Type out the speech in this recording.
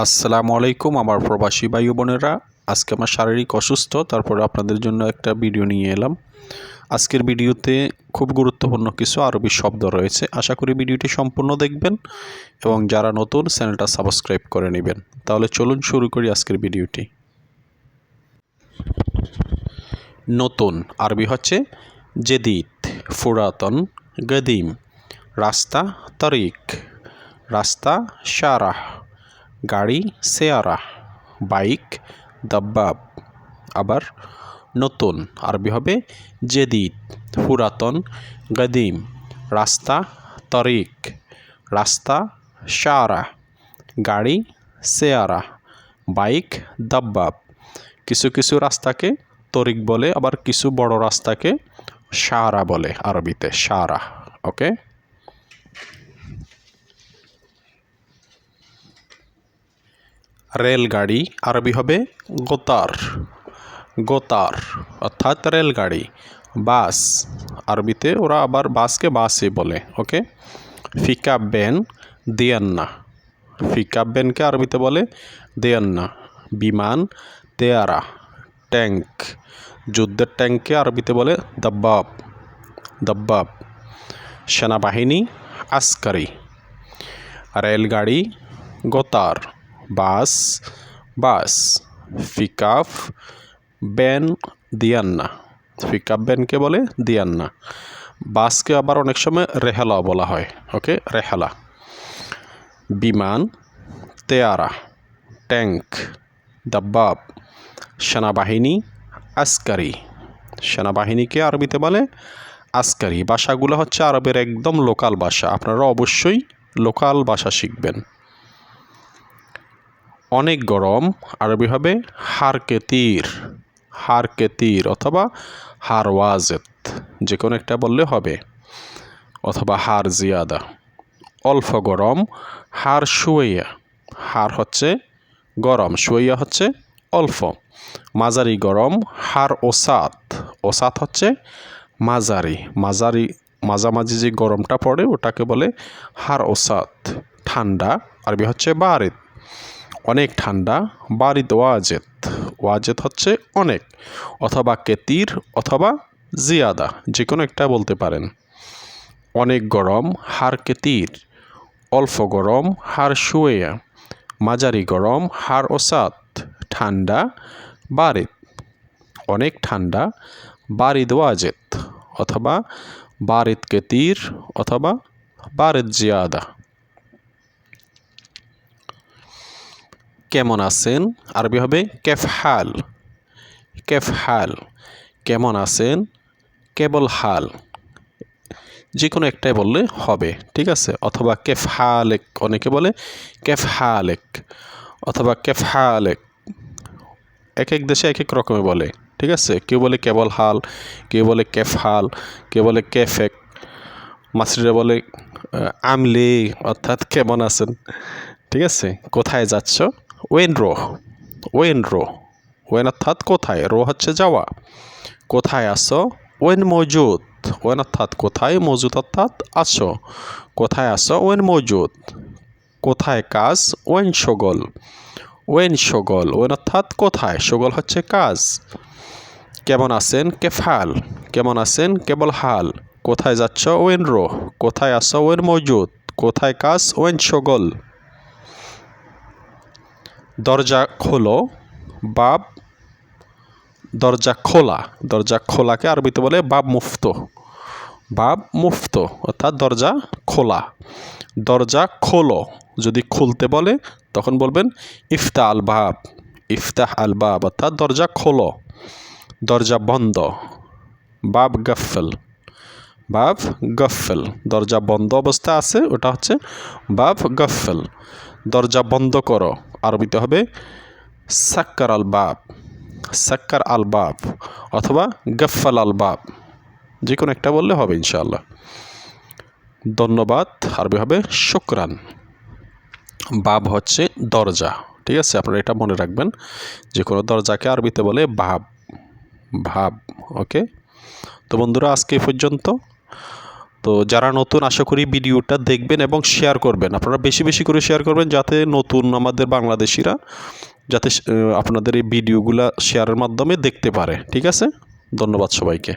আসসালামু আলাইকুম আমার প্রবাসী ভাই বোনেরা। আজকে আমার শারীরিক অসুস্থ, তারপরে আপনাদের জন্য একটা ভিডিও নিয়ে এলাম। আজকের ভিডিওতে খুব গুরুত্বপূর্ণ কিছু আরবি শব্দ রয়েছে। আশা করি ভিডিওটি সম্পূর্ণ দেখবেন এবং যারা নতুন, চ্যানেলটা সাবস্ক্রাইব করে নেবেন। তাহলে চলুন শুরু করি আজকের ভিডিওটি। নতুন আরবি হচ্ছে জেদিত ফুরাতন, গদিম, রাস্তা, তরিক, রাস্তা, শারাহ। গাড়ি, সেয়ারা, বাইক, দাব্বাব, আবার নতুন, আরবি হবে জেদিদ, পুরাতন, গদিম, রাস্তা, তরিক, রাস্তা শারা গাড়ি, সেয়ারা, বাইক, দাব্বাব। কিছু কিছু রাস্তাকে তরিক বলে, আবার কিছু বড় রাস্তাকে সারা বলে আরবিতে, সারা, ওকে? রেলগাড়ি, আরবি হবে গোতার। গোতার, অর্থাৎ রেলগাড়ি। বাস, আরবিতে ওরা আবার বাসকে বাসই বলে, ওকে? ফিকা বেন, দিয়ান্না। ফিকা বেনকে আরবিতে বলে দেয়ান্না। বিমান, তেয়ারা, ট্যাঙ্ক। যুদ্ধের ট্যাঙ্ককে আরবিতে বলে দাব্বাব। দাব্বাব। সেনাবাহিনী, আসকারি। রেলগাড়ি, গোতার। বাস বাস, ফিকাফ, বেন, দিয়ান্না। ফিকাফ ব্যানকে বলে? দিয়ান্না। বাসকে আবার অনেক সময় রেহালা বলা হয়, ওকে? রেহালা। বিমান, তেয়ারা ট্যাঙ্ক দাব্বাব, সেনাবাহিনী, আসকারি। সেনাবাহিনীকে আরবিতে বলে আসকারি। ভাষাগুলো হচ্ছে আরবের একদম লোকাল ভাষা। আপনারা অবশ্যই লোকাল ভাষা শিখবেন। অনেক গরম, আরবি হবে হার কেতির হার কেতির অথবা হার ওয়াজেত যে কোনো একটা বললে হবে, অথবা হার জিয়াদা। অল্প গরম, হার শুয়াইয়া হার হচ্ছে গরম শুয়াইয়া হচ্ছে অল্প। মাঝারি গরম, হার ওসাত ওসাত হচ্ছে মাঝারি মাঝারি, মাঝামাঝি যে গরমটা পড়ে ওটাকে বলে হার ওসাত। ঠান্ডা, আরবি হচ্ছে বারিদ অনেক ঠান্ডা বারিদ ওয়াজেত ওয়াজেত হচ্ছে অনেক, অথবা কেতির অথবা জিয়াদা যে কোনো একটা বলতে পারেন। অনেক গরম, হার কেতির। অল্প গরম, হার শুয়েয়া মাঝারি গরম, হার ওসাত ঠান্ডা, বারিদ। অনেক ঠান্ডা, বারিদ ওয়াজেত অথবা বারিদ কেতির, অথবা বারিদ জিয়াদা। কেমন আছেন? আরবি হবে কেফহাল। কেফহাল। কেমন আছেন? কেবল হাল। যে কোনো একটাই বললে হবে, ঠিক আছে? অথবা কেফহালেক, অনেকে বলে কেফহালেক, অথবা কেফহালেক। এক এক দেশে এক এক রকমের বলে, ঠিক আছে? কেউ বলে কেবল হাল, কেউ বলে কেফহাল, কেউ বলে কেফেক মাসরিরা বলে আমলে, অর্থাৎ কেমন আছেন? ঠিক আছে? কোথায় যাচ্ছ? When rho when rho, when অর্থাৎ কোথায়? রো হচ্ছে যাওয়া। কোথায় আসো? ওয়েন মজুদ ওয়েন অর্থাৎ কোথায়? মজুদ অর্থাৎ আসো। কোথায় আসো? ওয়েন মজুদ কোথায় কাজ? ওয়েন সগল। ওয়েন সগল, ওয়েন অর্থাৎ কোথায়? সগল হচ্ছে কাজ। কেমন আছেন? কেফাল। কেমন আছেন? কেবল হাল। কোথায় যাচ্ছ? ওয়েন রো। কোথায় আসো? ওয়েন মজুদ কোথায় কাজ? ওয়েন সগল। দরজা খোলো, বাব, দরজা খোলা। দরজা খোলাকে আরবিতে বলে বাব মুফত। বাব মুফত, অর্থাৎ দরজা খোলা। দরজা খোলো, যদি খুলতে বলে, তখন বলবেন ইফতা আল বাব। ইফতাহ আল বাব, অর্থাৎ দরজা খোলো। দরজা বন্ধ। বাব গফল। বাব গফল। দরজা বন্ধ অবস্থা আছে, ওটা হচ্ছে বাব গফল। দরজা বন্ধ করো। আরবিতে হবে সাক্কার আল বাব, সাক্কার আল বাব অথবা গফল আল বাব, যে কোনো একটা বললে হবে ইনশাআল্লাহ। ধন্যবাদ, আরবি হবে শুক্রান। বাব হচ্ছে দরজা, ঠিক আছে? আপনারা এটা মনে রাখবেন, যে কোনো দরজাকে আরবিতে বলে ভাব ভাব ওকে? তো বন্ধুরা, আজকে এই পর্যন্ত। তো যারা নতুন, আশা করি ভিডিওটা দেখবেন এবং শেয়ার করবেন। আপনারা বেশি বেশি করে শেয়ার করবেন যাতে নতুন আমাদের বাংলাদেশিরা যাতে আপনাদের এই ভিডিওগুলা শেয়ারের মাধ্যমে দেখতে পারে। ঠিক আছে? ধন্যবাদ সবাইকে।